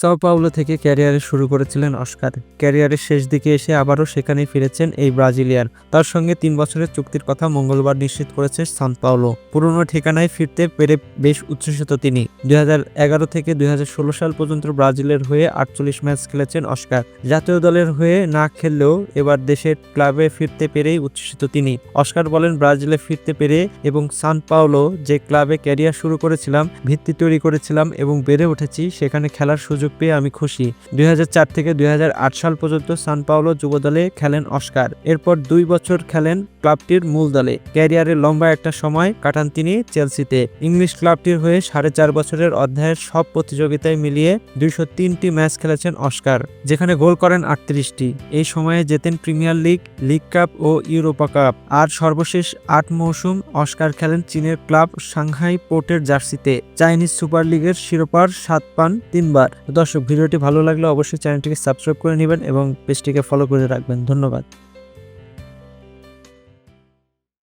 Sao Paulo থেকে ক্যারিয়ারে শুরু করেছিলেন অস্কার। ক্যারিয়ারের শেষ দিকে এসে আবারও সেখানে ফিরেছেন এই ব্রাজিলিয়ান। তার সঙ্গে তিন বছরের চুক্তির কথা মঙ্গলবার নিশ্চিত করেছে সান পাউলো পুরনো ঠিকানায় ফিরতে পেরে বেশ উচ্ছ্বসিত তিনি। দুই থেকে দুই হাজার ষোলো সাল পর্যন্ত ব্রাজিলের হয়ে আটচল্লিশ ম্যাচ খেলেছেন অস্কার। জাতীয় দলের হয়ে না খেললেও এবার দেশের ক্লাবে ফিরতে পেরেই উচ্ছ্বসিত তিনি। অস্কার বলেন, ব্রাজিলে ফিরতে পেরে এবং সান পাওলো যে ক্লাবে ক্যারিয়ার শুরু করেছিলাম, ভিত্তি তৈরি করেছিলাম এবং বেড়ে উঠেছি, সেখানে খেলার সুযোগ পেয়ে আমি খুশি। দুই হাজার চার থেকে দুই হাজার আট সাল পর্যন্ত সান পাওলো যুব দলে খেলেন অস্কার। এরপর দুই বছর খেলেন ক্লাবটির মূল দলে। ক্যারিয়ারের লম্বা একটা সময় কাটান তিনি চেলসিতে। ইংলিশ ক্লাবটির হয়ে সাড়ে চার বছরের অধ্যায়ের সব প্রতিযোগিতায় মিলিয়ে দুইশো তিনটি ম্যাচ খেলেছেন অস্কার, যেখানে গোল করেন আটত্রিশটি। এই সময়ে জেতেন প্রিমিয়ার লিগ লিগ কাপ ও ইউরোপা কাপ। আর সর্বশেষ আট মৌসুম অস্কার খেলেন চীনের ক্লাব সাংহাই পোর্টের জার্সিতে। চাইনিজ সুপার লিগের শিরোপার সাত পান তিনবার। দর্শক, ভিডিওটি ভালো লাগলে অবশ্যই চ্যানেলটিকে সাবস্ক্রাইব করে নেবেন এবং পেজটিকে ফলো করে রাখবেন। ধন্যবাদ।